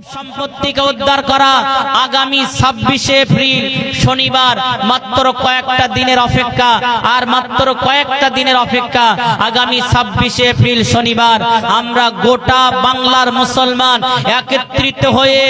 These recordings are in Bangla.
সম্পত্তিকে উদ্ধার করা আগামী ছাব্বিশে এপ্রিল, শনিবার, মাত্র কয়েকটা দিনের অপেক্ষা। আর মাত্র কয়েকটা দিনের অপেক্ষা, আগামী ছাব্বিশে এপ্রিল, শনিবার, আমরা গোটা বাংলার মুসলমান একত্রিত হয়ে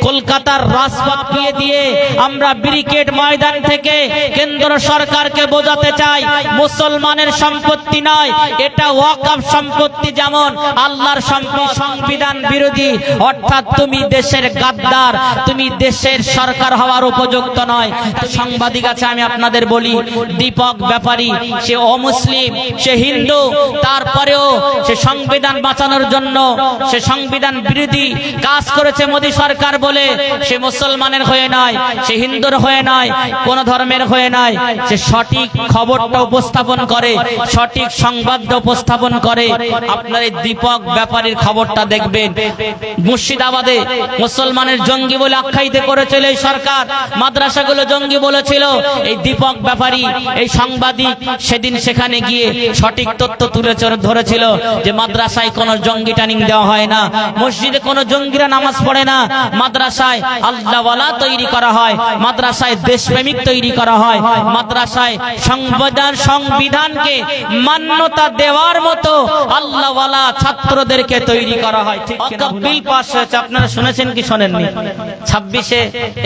কলকাতার রাজপথ দিয়ে দিয়ে আমরা ব্রিকেট ময়দান থেকে কেন্দ্র সরকারকে বোঝাতে চাই, মুসলমানের সম্পত্তি নয়, এটা ওয়াকাফ সম্পত্তি যেমন আল্লাহর সম্প- সংবিধান বিরোধী, অর্থাৎ তুমি দেশের গাদ্দার, তুমি দেশের সরকার হওয়ার উপযুক্ত নয়। সাংবাদিক আছে, আমি আপনাদের বলি, দীপক ব্যাপারী, সে অমুসলিম, সে হিন্দু, তারপরেও সে সংবিধান বাঁচানোর জন্য, সে সংবিধান বিরোধী কাজ করেছে মোদী সরকার বলে, সে মুসলমানের হয়ে নয়, সে হিন্দুর হয়ে নয়, কোন ধর্মের হয়ে নয়। সে সঠিক খবরটা উপস্থাপন করে, সঠিক সংবাদটা উপস্থাপন করে। আপনার এই দীপক ব্যাপারীর খবরটা দেখবেন। মুর্শিদাবাদে মুসলমানের জঙ্গি বলে আখ্যায়িত করেছিল এই সরকার। মাদ্রাসাগুলো জঙ্গি বলেছিল এই দীপক ব্যাপারী এই সাংবাদিক সেদিন সেখানে গিয়ে সঠিক তথ্য তুলে ধরেছিল যে মাদ্রাসায় কোনো জঙ্গি ট্রেনিং দেওয়া হয় না। মসজিদে কোনো জঙ্গিরা নামাজ পড়ে না। মাদ্রাসায় আল্লাহওয়ালা তৈরি করা হয়। মাদ্রাসায় দেশপ্রেমিক তৈরি করা হয়। মাদ্রাসায় সংবিধান সংবিধানকে মান্যতা দেওয়ার মতো আল্লাহওয়ালা ছাত্রদেরকে তৈরি করা হয়। ঠিক? বিল পাস হয়েছে আপনারা শুনেছেন কি শোনেননি? ছাব্বিশে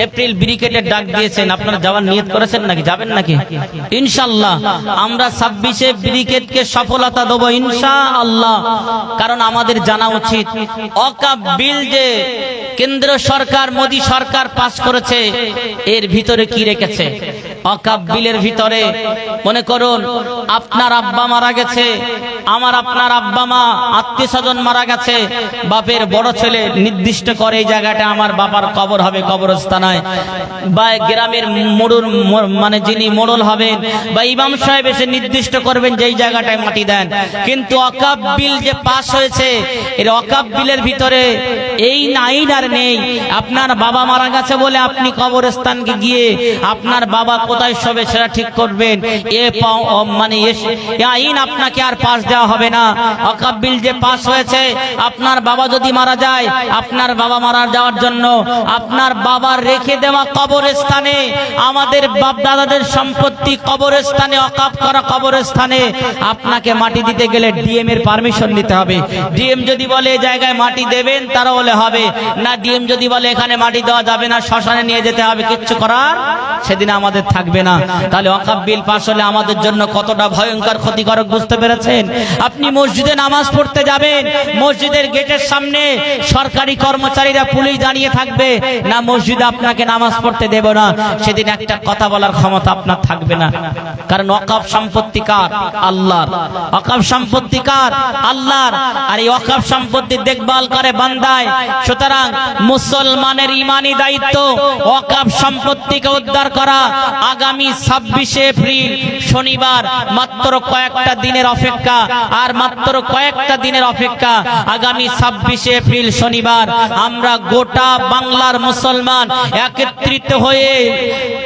এপ্রিল ব্রিকেটের ডাক দিয়েছেন। আপনারা যাওয়ার নিয়ত করেছেন নাকি? যাবেন নাকি? ইনশাল্লাহ আমরা ছাব্বিশে ব্রিকেটকে সফলতা দেবো ইনশা আল্লাহ কারণ আমাদের জানা উচিত, অকাপ বিল যে কেন্দ্র সরকার, মোদী সরকার পাশ করেছে, এর ভিতরে কি রেখেছে? অকাপ বিলের ভিতরে। মনে করুন, আপনার আব্বা মারা গেছে, আমার আপনার আব্বা মা, আত্মীয় স্বজন মারা গেছে, বাপের বড় ছেলে নির্দিষ্ট করে এই জায়গাটা আমার বাবার কবর হবে, কবরস্থানায়। বা গ্রামের মোড়ুর মো- মানে যিনি মোড়ল হবেন, বা ইমাম সাহেব এসে নির্দিষ্ট করবেন যে এই জায়গাটায় মাটি দেন। কিন্তু অকাপ বিল যে পাশ হয়েছে, এর অকাপ বিলের ভিতরে এই আইন আর নেই। আপনার বাবা মারা গেছে বলে আপনি কবরস্থানকে গিয়ে আপনার বাবা কোথায় শোবে সেটা ঠিক করবেন। এ মানে আইন আপনাকে আর পাশ দেওয়া হবে না। অকাপ বিল যে পাস হয়েছে, আপনার বাবা যদি মারা যায়, আপনার বাবা মারা যাওয়ার জন্য, আপনার বাবার রেখে দেওয়া আমাদের বাপ দাদাদের সম্পত্তি অকাপ করা আপনাকে মাটি দিতে গেলে ডিএম এর পারমিশন নিতে হবে। ডিএম যদি বলে জায়গায় মাটি দেবেন, তারা বলে হবে, না, ডিএম যদি বলে এখানে মাটি দেওয়া যাবে না, শ্মশানে নিয়ে যেতে হবে, কিচ্ছু করার সেদিন আমাদের থাকবে না। তাহলে অকাপ বিল পাশ হলে আমাদের জন্য কতটা ভয়ঙ্কর ক্ষতিকারক বুঝতে পেরেছেন? আপনি মসজিদে নামাজ পড়তে যাবেন, মসজিদের গেটের সামনে সরকারি কর্মচারীরা পুলিশ দাঁড়িয়ে থাকবে। না, মসজিদে আপনাকে নামাজ পড়তে দেব না। সেদিন একটা কথা বলার ক্ষমতা আপনার থাকবে না। কারণ অকাপ সম্পত্তি কার? আল্লাহর। অকাপ সম্পত্তি কার? আল্লাহর। আর এই অকাপ সম্পত্তি দেখভাল করে বান্দায়। সুতরাং মুসলমানের ইমানি দায়িত্ব অকাপ সম্পত্তিকে উদ্ধার করা আগামী ছাব্বিশে এপ্রিল শনিবার মাত্র কয়েকটা দিনের অপেক্ষা, আর মাত্র কয়েকটা দিনের অপেক্ষা আগামী ছাব্বিশে এপ্রিল শনিবার আমরা গোটা বাংলার মুসলমান একত্রিত হয়ে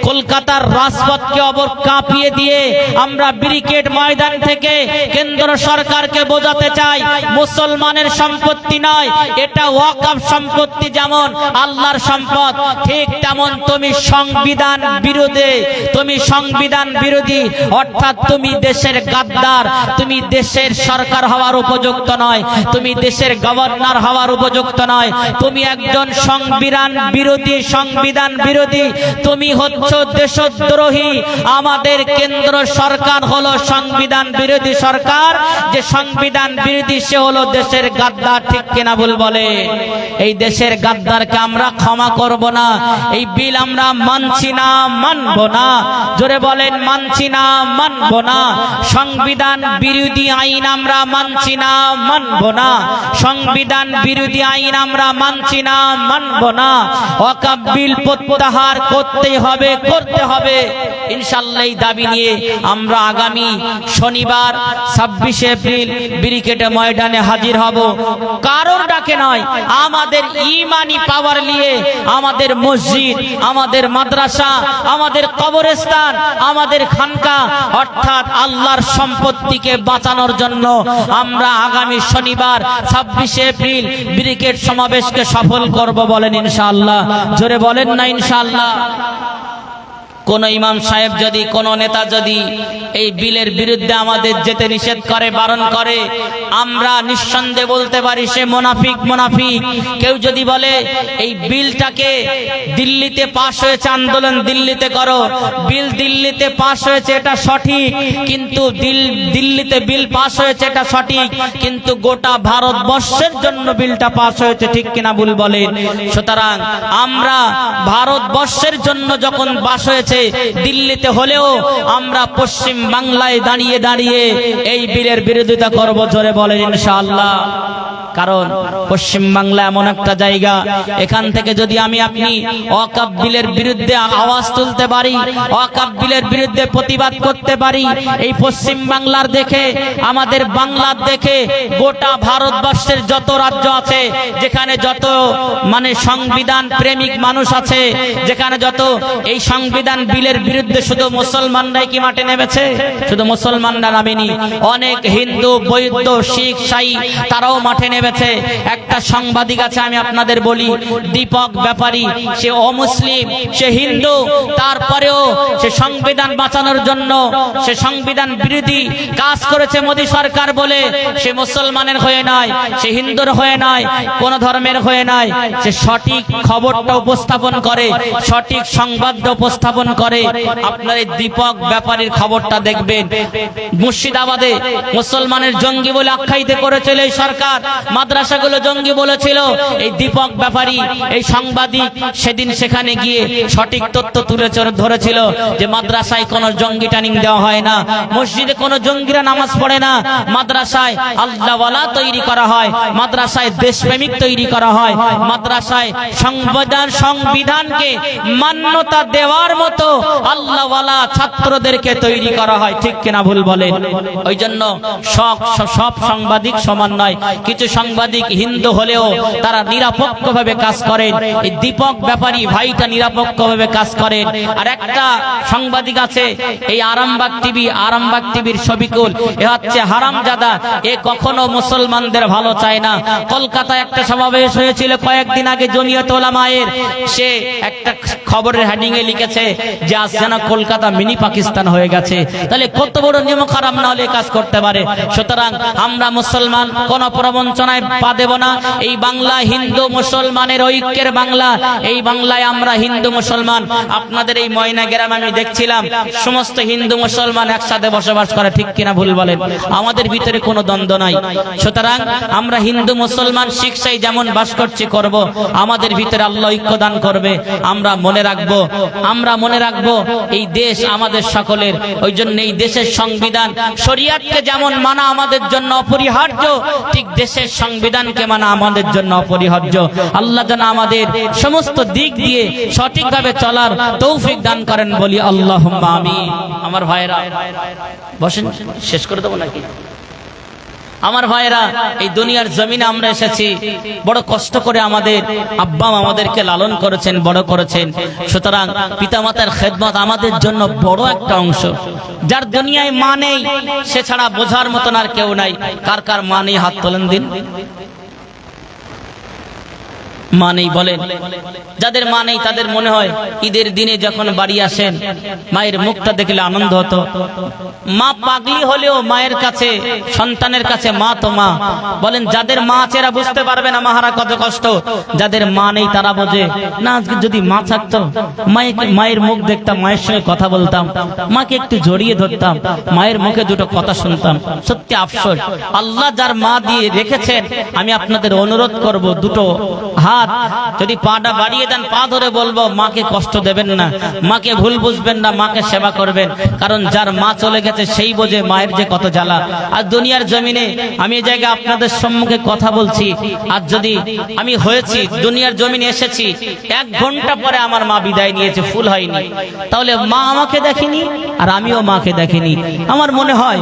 কলকাতার রাজপথকে অবর কাঁপিয়ে দিয়ে আমরা ব্রিকেট ময়দান থেকে কেন্দ্র সরকারকে বোঝাতে চাই, মুসলমানের সম্পত্তি নয়, এটা ওয়াকাফ সম্পত্তি যেমন আল্লাহর সম্পদ, ঠিক তেমন তুমি সংবিধান বিরোধে তুমি সংবিধান বিরোধী, অর্থাৎ তুমি দেশের গাদ্দার, তুমি দেশের সরকার হওয়ার উপযুক্ত নয়, তুমি দেশের গভর্নর হওয়ার উপযুক্ত নয়, তুমি একজন সংবিধান বিরোধী সংবিধান বিরোধী, তুমি হচ্ছ দেশদ্রোহী, আমাদের কেন্দ্র সরকার হলো সংবিধান বিরোধী সরকার, যে সংবিধান বিরোধী সে হলো দেশের গাদ্দার, ঠিক কিনা ভুল বলে? এই দেশের গাদ্দারকে আমরা ক্ষমা করব না, এই বিল আমরা মানছি না, মানব না। জোরে বলেন, মানছি না, মানব না। সংবিধান বিরোধী আইন আমরা মানছি না, মানব না। সংবিধান বিরোধী আইন আমরা মানছি না, মানব না। ওয়াকাব বিল প্রত্যাহার করতে হবে করতে হবে। ইনশাল্লাহ দাবি নিয়ে আমরা আগামী শনিবার ছাব্বিশে এপ্রিল ব্রিকেটে ময়দানে হাজির হব। কারোর ডাকে নয়, আমাদের ইমানি পাওয়ার নিয়ে আমাদের মসজিদ, আমাদের মাদ্রাসা, আমাদের কবরস্থান আমাদের খানকা। অর্থাৎ আল্লাহর সম্পত্তিকে বাঁচানোর জন্য আমরা আগামী শনিবার ছাব্বিশে এপ্রিল ব্রিকেট সমাবেশকে সফল করব বলেন ইনশাআল্লাহ। জোরে বলেন না ইনশাআল্লাহ। কোন ইমাম সাহেব যদি, কোন নেতা যদি এই বিলের বিরুদ্ধে আমাদের যেতে নিষেধ করে, বারণ করে, আমরা নিঃসন্দেহে বলতে পারি সে মোনাফিক মোনাফিক। কেউ যদি বলে, এই বিলটাকে দিল্লিতে পাশ হয়েছে, আন্দোলন দিল্লিতে করো, বিল দিল্লিতে পাশ হয়েছে, এটা সঠিক, কিন্তু দিল, দিল্লিতে বিল পাশ হয়েছে, এটা সঠিক, কিন্তু গোটা ভারতবর্ষের জন্য বিলটা পাশ হয়েছে, ঠিক কিনা ভুল বলেন? সুতরাং আমরা ভারতবর্ষের জন্য যখন বাস হয়েছে দিল্লিতে হলেও আমরা পশ্চিম বাংলায় দাঁড়িয়ে দাঁড়িয়ে এই বিলের বিরোধিতা করব জোরে বলেন ইনশাআল্লাহ। কারণ পশ্চিম বাংলা এমন একটা জায়গা। এখান থেকে যদি আমি আপনি অকাপ বিলের বিরুদ্ধে আওয়াজ তুলতে পারি অকাপ বিলের বিরুদ্ধে প্রতিবাদ করতে পারি, এই পশ্চিম বাংলার দেখে, আমাদের বাংলার দেখে গোটা ভারতবর্ষের যত রাজ্য আছে, যেখানে যত মানে সংবিধান প্রেমিক মানুষ আছে, যেখানে যত এই সংবিধান বিলের বিরুদ্ধে শুধু মুসলমানরাই কি মাঠে নেমেছে? শুধু মুসলমানরা নামেনি। অনেক হিন্দু, বৌদ্ধ, শিখ, সাই, তারাও মাঠে নেমেছে একটা সাংবাদিক আছে, আমি আপনাদের বলি, দীপক ব্যাপারী। সে অমুসলিম, সে হিন্দু, তারপরেও সে সংবিধান বাঁচানোর জন্য, সে সংবিধান বিরোধী কাজ করেছে মোদী সরকার বলে, সে মুসলমানের হয়ে নয়, সে হিন্দুর হয়ে নয়, কোন ধর্মের হয়ে নয়। সে সঠিক খবরটা উপস্থাপন করে, সঠিক সংবাদটা উপস্থাপন করে। আপনার এই দীপক ব্যাপারীর খবরটা দেখবেন। মুর্শিদাবাদে মুসলমানের জঙ্গি বলে আখ্যায়িত করেছিল এই সরকার। মাদ্রাসাগুলো জঙ্গি বলেছিল, এই দীপক ব্যাপারী, এই সাংবাদিক সেদিন সেখানে গিয়ে সঠিক তথ্য তুলে ধরেছিল যে মাদ্রাসায় কোনো জঙ্গি ট্রেনিং দেওয়া হয় না। মসজিদে কোনো জঙ্গিরা নামাজ পড়ে না। মাদ্রাসায় আল্লাহওয়ালা তৈরি করা হয়। মাদ্রাসায় দেশপ্রেমিক তৈরি করা হয়। মাদ্রাসায় সংবিধান সংবিধানকে মান্যতা দেওয়ার মতো আল্লাহওয়ালা ছাত্রদেরকে তৈরি করা হয়। ঠিক কিনা ভুল বলেন? ওই জন্য সব সব সাংবাদিক সমান নয়। কিছু সাংবাদিক হিন্দু হলেও তারা নিরপেক্ষভাবে কাজ করেন। এই দীপক ব্যাপারী ভাইটা নিরপেক্ষভাবে কাজ করেন। আর একটা সাংবাদিক আছে, এই আরামবাগ টিভি, আরামবাগ টিভির ছবিকুল এ হচ্ছে হারামজাদা। এ কখনো মুসলমানদের ভালো চায় না। কলকাতায় একটা সমাবেশ হয়েছিল কয়েকদিন আগে জমিয়ত ওলামায়ের। সে একটা খবরের হেডিং এ লিখেছে যে, আজ যেন কলকাতা মিনি পাকিস্তান হয়ে গেছে। তাহলে কত বড় নিয়ম খারাপ না হলে কাজ করতে পারে। সুতরাং আমরা মুসলমান, কোন প্রবঞ্চনায় পা দেব না। এই বাংলা হিন্দু মুসলমানের ঐক্যের বাংলা। এই বাংলায় আমরা হিন্দু মুসলমান। আপনাদের এই ময়না গ্রামে আমি দেখছিলাম, সমস্ত হিন্দু মুসলমান একসাথে বসবাস করে, ঠিক কিনা ভুল বলেন? আমাদের ভিতরে কোনো দ্বন্দ্ব নাই। সুতরাং আমরা হিন্দু মুসলমান শিখ সাই যেমন বাস করছি, করব। আমাদের ভিতরে আল্লাহ ঐক্য দান করবে। আমরা মনে রাখব, আমরা মনে রাখব, এই দেশ আমাদের সকলের। ওই জন্য এই দেশের সংবিধান শরিয়াতকে যেমন মানা আমাদের জন্য অপরিহার্য, ঠিক দেশের সংবিধানকে মানা আমাদের জন্য অপরিহার্য। আল্লাহ যেন আমাদের সমস্ত দিক দিয়ে সঠিকভাবে চলার তৌফিক দান করেন বলি আল্লাহ আমি আমার ভাইরা বসেন, শেষ করে দেবো নাকি? আমার ভাইরা এই দুনিয়ার জমিনে আমরা এসেছি, বড় কষ্ট করে আমাদের আব্বা আমাদেরকে লালন করেছেন, বড় করেছেন। সুতরাং পিতামাতার খেদমত আমাদের জন্য বড় একটা অংশ। যার দুনিয়ায় মা নেই, সে ছাড়া বোঝার মতন আর কেউ নাই। কার কার মা নেই হাত তোলেন দিন। মা নেই বলেন যাদের মা নেই, তাদের মনে হয় ঈদের দিনে যখন বাড়ি আসেন, মায়ের মুখটা দেখলে আনন্দ হতো। মা পাগলি হলেও মায়ের কাছে, সন্তানের কাছে মা তো মা। বলেন, যাদের মা আছে এরা বুঝতে পারবে না মাহারা কত কষ্ট। যাদের মা নেই তারা বোঝে, না, আজকে যদি মা থাকতো মায়ের মায়ের মুখ দেখতাম, মায়ের সঙ্গে কথা বলতাম, মাকে একটু জড়িয়ে ধরতাম, মায়ের মুখে দুটো কথা শুনতাম। সত্যি আফসোস। আল্লাহ যার মা দিয়ে রেখেছেন, আমি আপনাদের অনুরোধ করব দুটো হাত। যদি পাটা বাড়িয়ে দেন, পা ধরে বলব, মাকে কষ্ট দেবেন না। মাকে ভুল বুঝবেন না, মাকে সেবা করবেন। কারণ যার মা চলে গেছে, সেই বোঝে মায়ের যে কত জ্বালা। আর দুনিয়ার জমিনে আমি এই জায়গায় আপনাদের সম্মুখে কথা বলছি। আর যদি আমি হয়েছি, দুনিয়ার জমিনে এসেছি, এক ঘণ্টা পরে আমার মা বিদায় নিয়েছে, ফুল হয়নি। তাহলে মা আমাকে দেখেনি, আর আমিও মাকে দেখিনি। আমার মনে হয়,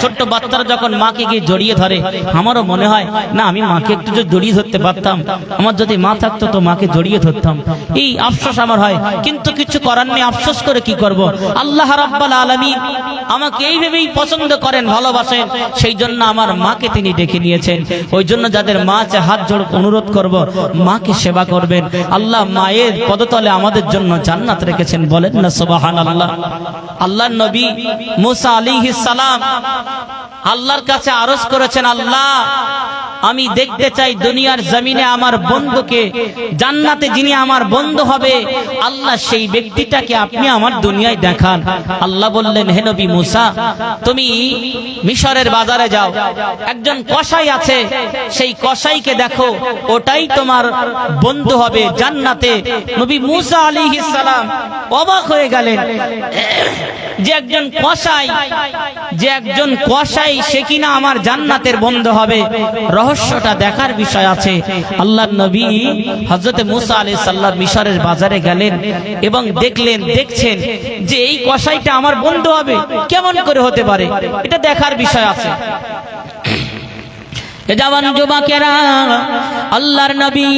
ছোট্ট বাচ্চারা যখন মাকে গিয়ে জড়িয়ে ধরে, আমারও মনে হয়, না, আমি মাকে একটু জড়িয়ে ধরতে পারতাম। আমার আমার যদি মা থাকতো তো মাকে জড়িয়ে ধরতাম। এই আফসোস আমার হয়। কিন্তু কিছু করার নেই, আফসোস করে কি করব? আল্লাহ রাব্বাল আলামিন আমাকে এইভাবেই পছন্দ করেন, ভালোবাসেন। সেই জন্য আমার মাকে তিনি ডেকে নিয়েছেন। ওই জন্য যাদের মা আছে, হাত জোড় অনুরোধ করব, মাকে সেবা করবেন। আল্লাহ মায়ের পদতলে আমাদের জন্য জান্নাত রেখেছেন, বলেন না সুবাহান আল্লাহ আল্লাহ নবী মুসা আলাইহিস সালাম আল্লাহর কাছে আরজ করেছেন, আল্লাহ, আমি দেখতে চাই দুনিয়ার জমিনে আমার বন্ধুকে, জান্নাতে যিনি আমার বন্ধু হবে, আল্লাহ সেই ব্যক্তিটাকে আপনি আমার দুনিয়ায় দেখান। আল্লাহ বললেন, হে নবী মুসা, তুমি মিশরের বাজারে যাও। একজন কসাই আছে, সেই কসাইকে দেখো, ওটাই তোমার বন্ধু হবে জান্নাতে। নবী মুসা আলাইহিস সালাম অবাক হয়ে গেলেন। যে একজন কসাই, যে একজন কসাই, সে কিনা আমার জান্নাতের বন্ধ হবে। রহস্যটা দেখার বিষয় আছে। আল্লাহ নবী হজরতে মুসা আলী সাল্লাহ মিশরের বাজারে গেলেন এবং দেখলেন, দেখছেন যে এই কসাইটা আমার বন্ধু হবে। কেমন করে হতে পারে? এটা দেখার বিষয় আছে। এ জওয়ান যুবকেরা আল্লাহর নবী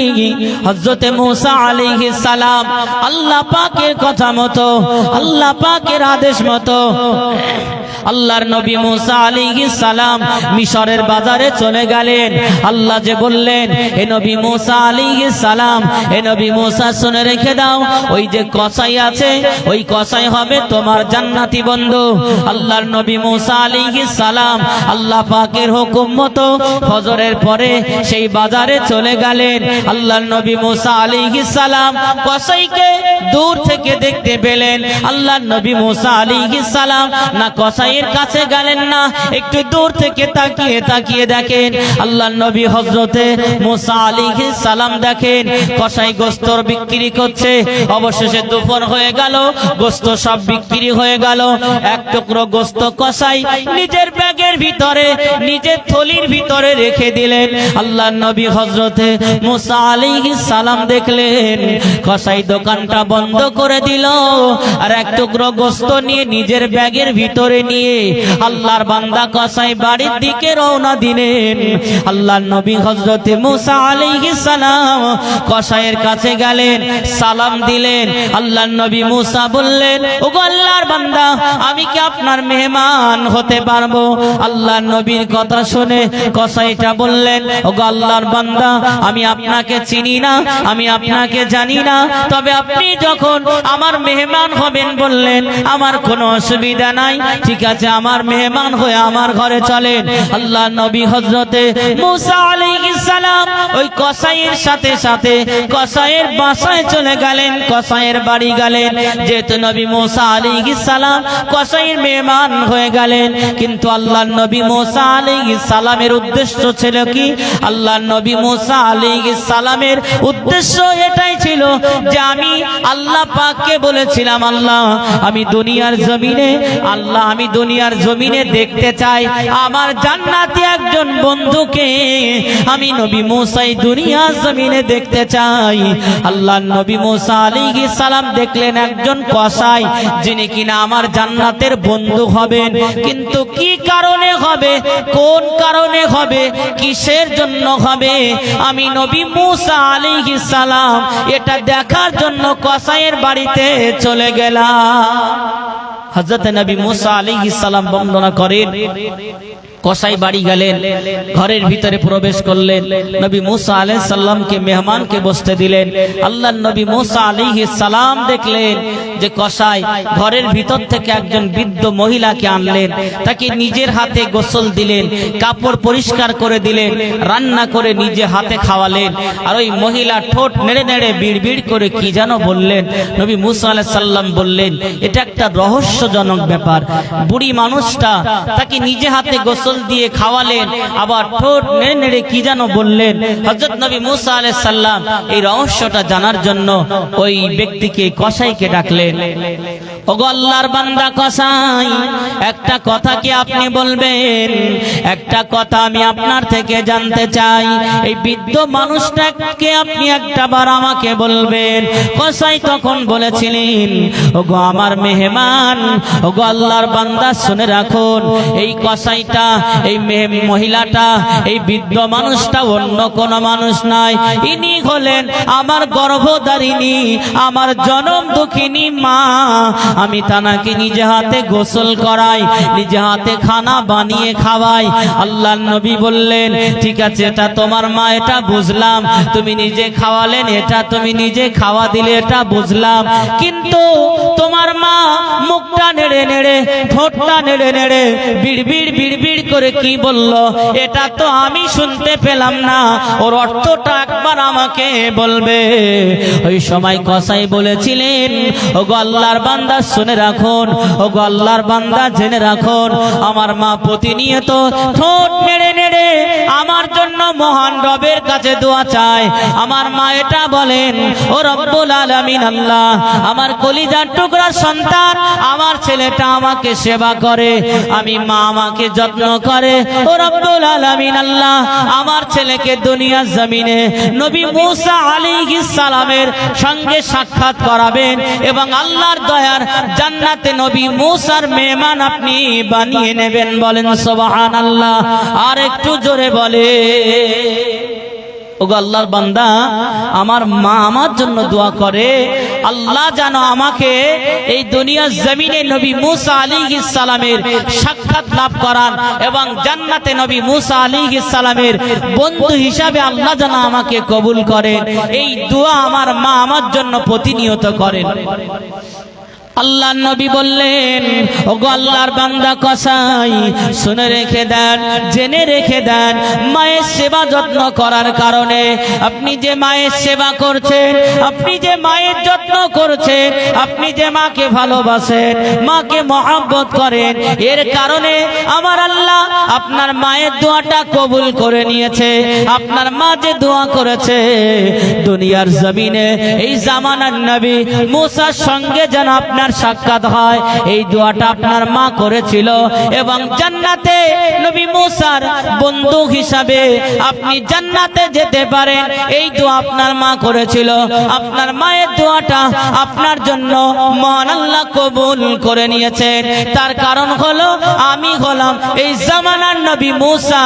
হযরতে মূসা আলাইহিস সালাম আল্লাহ পাকের কথা মতো, আল্লাহ পাকের আদেশ মতো, আল্লাহর নবী মূসা আলাইহিস সালাম মিশরের বাজারে চলে গেলেন। আল্লাহ যে বললেন হে নবী মূসা আলাইহিস সালাম হে নবী মূসা শুনে রেখে দাও, ওই যে কসাই আছে, ওই কসাই হবে তোমার জান্নাতি বন্ধু। আল্লাহর নবী মূসা আলাইহিস সালাম আল্লাহ পাকের হুকুম মতো ফজরের পরে সেই বাজারে চলে গেলেন আল্লাহর নবী মুসা আলাইহিস সালাম কসাইকে দূর থেকে দেখতে পেলেন। আল্লাহর নবী মুসা আলাইহিস সালাম না কসাইয়ের কাছে গেলেন না, একটু দূর থেকে তাকিয়ে তাকিয়ে দেখেন। আল্লাহর নবী হযরতে মুসা আলাইহিস সালাম দেখেন, কসাই গোস্তর বিক্রি করছে, অবশেষে দুপুর হয়ে গেল, গোস্ত সব বিক্রি হয়ে গেল। এক টুকরো গোস্ত কসাই নিজের ব্যাগের ভিতরে, নিজের থলির ভিতরে রেখে দিলেন। আল্লাহ নবী হজরতে মুসা আলাইহিস সালাম দেখলেন। কসাই দোকানটা বন্ধ করে দিল। আর এক টুকরো গোস্ত নিয়ে নিজের ব্যাগের ভিতরে নিয়ে আল্লাহর বান্দা কসাই বাড়ির দিকে রওনা দিলেন। আল্লাহ নবী হজরতে মুসা আলাইহিস সালাম কসাইয়ের কাছে গেলেন, সালাম দিলেন। আল্লাহ নবী মুসা বললেন, ওগো আল্লাহর বান্দা, আমি কি আপনার মেহমান হতে পারব? আল্লাহ নবীর কথা শুনে কসাইটা বললেন, ওগো আল্লাহর বান্দা আমি আপনাকে চিনি না, আমি আপনাকে জানি না। তবে আপনি যখন আমার মেহমান হবেন বললেন, আমার কোনো অসুবিধা নাই, ঠিক আছে, আমার মেহমান হয়ে আমার ঘরে চলেন। আল্লাহ নবী হজরতে ওই কসাইয়ের সাথে সাথে কসাইয়ের বাসায় চলে গেলেন, কসাইয়ের বাড়ি গেলেন। যেহেতু নবী মুসা আলাইহিস সালাম কসাইয়ের মেহমান হয়ে গেলেন, কিন্তু আল্লাহ নবী মোসা আলাইহিস সালামের উদ্দেশ্য ছিল কি? আল্লাহ নবী মুসা আলাইহিস সালামের উদ্দেশ্য এটাই ছিল যে আমি আল্লাহ পাককে বলেছিলাম, আল্লাহ, আমি দুনিয়ার জমিনে, আল্লাহ, আমি দুনিয়ার জমিনে দেখতে চাই আমার জান্নাতি একজন বন্ধুকে। আমি নবী মুসাই দুনিয়ার জমিনে দেখতে চাই। আল্লাহ নবী মুসা আলাইহিস সালাম দেখলেন একজন কসাই, যিনি কিনা আমার জান্নাতের বন্ধু হবেন। কিন্তু কি কারণে হবে? কোন কারণে হবে? কিসের জন্য হবে? আমি নবী মুসা আলী সালাম, এটা দেখার জন্য কসাইয়ের বাড়িতে চলে গেলাম। হজরত নবী মুসা আলী সালাম বর্ণনা করেন। কসাই বাড়ি গেলেন, ঘরের ভিতরে প্রবেশ করলেন। নবী মুসা আলাইহিস সালামকে, মেহমানকে বসতে দিলেন। আল্লাহ নবী মুসা আলাইহিস সালাম দেখলেন যে কসাই ঘরের ভিতর থেকে একজন বৃদ্ধ মহিলাকে আনলেন। তাকে নিজের হাতে গোসল দিলেন, কাপড় পরিষ্কার করে দিলেন, রান্না করে নিজে হাতে খাওয়ালেন। আর ওই মহিলা ঠোঁট নেড়ে নেড়ে বিড় বিড় করে কি যেন বললেন। নবী মুসা আলাইহিস সাল্লাম বললেন, এটা একটা রহস্যজনক ব্যাপার। বুড়ি মানুষটা তাকে নিজে হাতে গোসল দিয়ে খাওয়ালেন, আবার ঠোঁট নেড়ে নেড়ে কি যেন বললেন হজরত নবী মুসা আলাহ সাল্লাম এই রহস্যটা জানার জন্য ওই ব্যক্তিকে কসাইকে ডাকলেন। ওগো বান্দা কসাই, একটা কথা কি আপনি বলবেন? একটা কথা আমি আপনার থেকে জানতে চাই। এই বৃদ্ধ মানুষটাকে আপনি একটা বার আমাকে বলবেন। কসাই তখন বলেছিলেন, ওগো আমার মেহমান, ওগো আল্লাহর বান্দা শুনে রাখুন, এই কসাইটা, এই মেহে- মহিলাটা, এই বৃদ্ধ মানুষটা অন্য কোন মানুষ নয়। ইনি হলেন আমার গর্ভধারিণী, আমার জনম দুঃখিনী মা। আমি তানাকে নিজে হাতে গোসল করাই, নিজে হাতে খানা বানিয়ে খাওয়াই। আল্লাহ নবী বললেন, ঠিক আছে, এটা তোমার মা, এটা বুঝলাম। তুমি নিজে খাওয়ালেন, এটা তুমি নিজে খাওয়া দিলে, এটা বুঝলাম। কিন্তু তোমার মা মুখটা নেড়ে নেড়ে, ঠোঁটটা নেড়ে নেড়ে, বিড়বিড় বিড়বিড় করে কি বলল? এটা তো আমি শুনতে পেলাম না। ওর অর্থটা একবার আমাকে বলবে। ওই সময় কসাই বলেছিলেন ও গো আল্লাহর বান্দা শুনে রাখুন। ও আল্লাহর বান্দা জেনে রাখুন, আমার মা প্রতিনিয়ত ঠোঁট নেড়ে নেড়ে আমার জন্য মহান রবের কাছে দোয়া চায়। আমার মা এটা বলেন, ও রব্বুল আলামিন আল্লাহ, আমার কলিজার টুকরা সন্তান, আমার ছেলেটা আমাকে সেবা করে, আমি মা আমাকে যত্ন করে। ও রব্বুল আলামিন আল্লাহ, আমার ছেলেকে দুনিয়ার জমিনে নবী মুসা আলাইহিস সালামের সঙ্গে সাক্ষাৎ করাবেন এবং আল্লাহর দয়ার জান্নাতে নবী মুসার মেহমান আপনি বানিয়ে নেবেন বলেন সুবহানাল্লাহ। আর একটু জোরে বলে ওগো আল্লাহর বান্দা, আমার মা আমার জন্য দোয়া করে। আল্লাহ যেন আমাকে এই দুনিয়ার জমিনে নবী মুসা আলী সালামের সাক্ষাৎ লাভ করান এবং জান্নাতে নবী মুসা আলী সালামের বন্ধু হিসাবে আল্লাহ যেন আমাকে কবুল করেন। এই দোয়া আমার মা আমার জন্য প্রতিনিয়ত করেন। আল্লাহ নবী বললেন, ওগো আল্লাহর বান্দা কসাই, শুনে রেখে দেন, জেনে রেখে দেন, মায়ের সেবা যত্ন করার কারণে। আপনি যে মায়ের সেবা করছেন, আপনি যে মায়ের যত্ন করছেন, আপনি যে মাকে ভালোবাসেন, মাকে মহাব্বত করেন, এর কারণে আমার আল্লাহ আপনার মায়ের দোয়াটা কবুল করে নিয়েছে। আপনার মা যে দোয়া করেছে, দুনিয়ার জমিনে, এই জামানার নবী মুসার সঙ্গে যেন আপনার সাক্ষাৎ হয়। এই দোয়াটা আপনার মা করেছিল এবং জান্নাতে নবী মুসার বন্ধু হিসাবে আপনি জান্নাতে যেতে পারেন। এই দোয়া আপনার মা করেছিল। আপনার মায়ের দোয়াটা আপনার জন্য মহান আল্লাহ কবুল করে নিয়েছেন তার কারণ হলো, আমি হলাম এই জামানার নবী মুসা।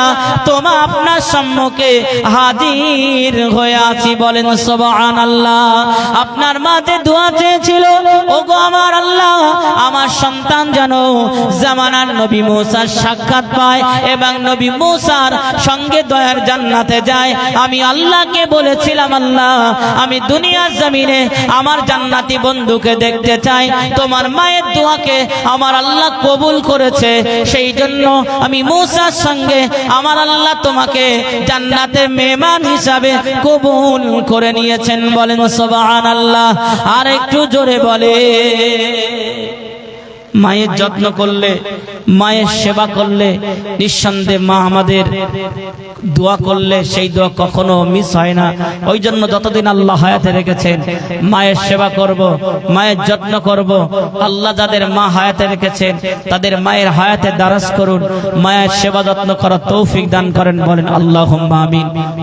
তোমা আপনার সম্মুখে হাজির হয়ে আছি বলেন সবান আল্লাহ আপনার মাতে দোয়া চেয়েছিল, ওগো আমার আল্লাহ, আমার সন্তান যেন জামানার নবী মুসার সাক্ষাৎ পায় এবং নবী মুসার সঙ্গে দয়ার জান্নাতে যায়। আমি আল্লাহকে বলেছিলাম, আল্লাহ, আমি দুনিয়ার জমিনে আমার জান্নাতি বন্ধুকে দেখতে চাই। তোমার মায়ের দোয়াকে আমার আল্লাহ কবুল করেছে। সেই জন্য আমি মুসার সঙ্গে আমার আল্লাহ তোমাকে জান্নাতের মেহমান হিসাবে কবুল করে নিয়েছেন বলেন সবান আল্লাহ আর একটু জোরে বলে। মায়ের যত্ন করলে, মায়ের সেবা করলে, নিঃসন্দেহে মা আমাদের দোয়া করলে সেই দোয়া কখনো মিস হয় না। ওই জন্য যতদিন আল্লাহ হায়াতে রেখেছেন, মায়ের সেবা করব, মায়ের যত্ন করব। আল্লাহ যাদের মা হায়াতে রেখেছেন, তাদের মায়ের হায়াতে দ্বারাস করুন। মায়ের সেবা যত্ন করার তৌফিক দান করেন, বলেন আল্লাহ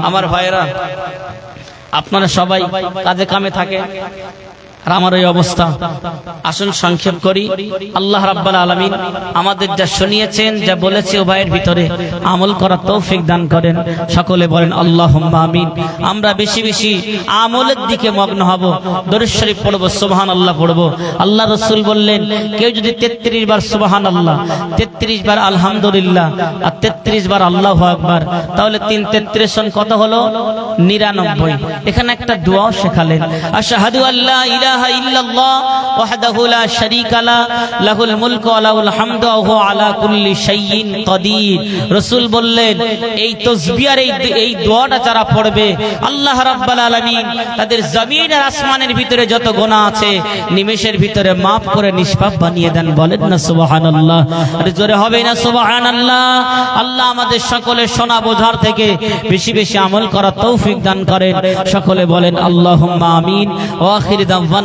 আমার ভাইয়েরা, আপনারা সবাই কাজে কামে থাকে আর আমার এই অবস্থা। আসুন সংক্ষেপ করি। আল্লাহ রাব্বাল আলামিন আমাদের যা শুনিয়েছেন, যা বলেছে উভয়ের ভিতরে আমল করার তৌফিক দান করেন। সকলে বলেন আল্লাহ আমিন। আমরা বেশি বেশি আমলের দিকে মগ্ন হব। দরুদ শরীফ পড়ব সুবহান আল্লাহ পড়ব। আল্লাহ রসুল বললেন, কেউ যদি তেত্রিশ বার সুবহান আল্লাহ তেত্রিশ বার আলহামদুলিল্লাহ আর তেত্রিশ বার আল্লাহ আকবার, তাহলে তিন তেত্রিশ সন কত হলো? নিরানব্বই। এখানে একটা দোয়াও শেখালেন আর আশহাদু আল্লাহ ইলাহা রাসূল বললেন, এই এই দোয়াটা যারা পড়বে, আল্লাহ তাদের জমিন আর আসমানের ভিতরে যত গুনাহ আছে, নিমেষের ভিতরে মাফ করে নিষ্পাপ বানিয়ে দেন। বলেন না সুবহানাল্লাহ। আরে জোরে হবে না সুবহানাল্লাহ। আল্লাহ আমাদের সকলে শোনা বোঝার থেকে বেশি বেশি আমল করার তৌফিক দান করেন। সকলে বলেন, আল্লাহুম্মা আমিন। ওয়া আখির দাওয়ানা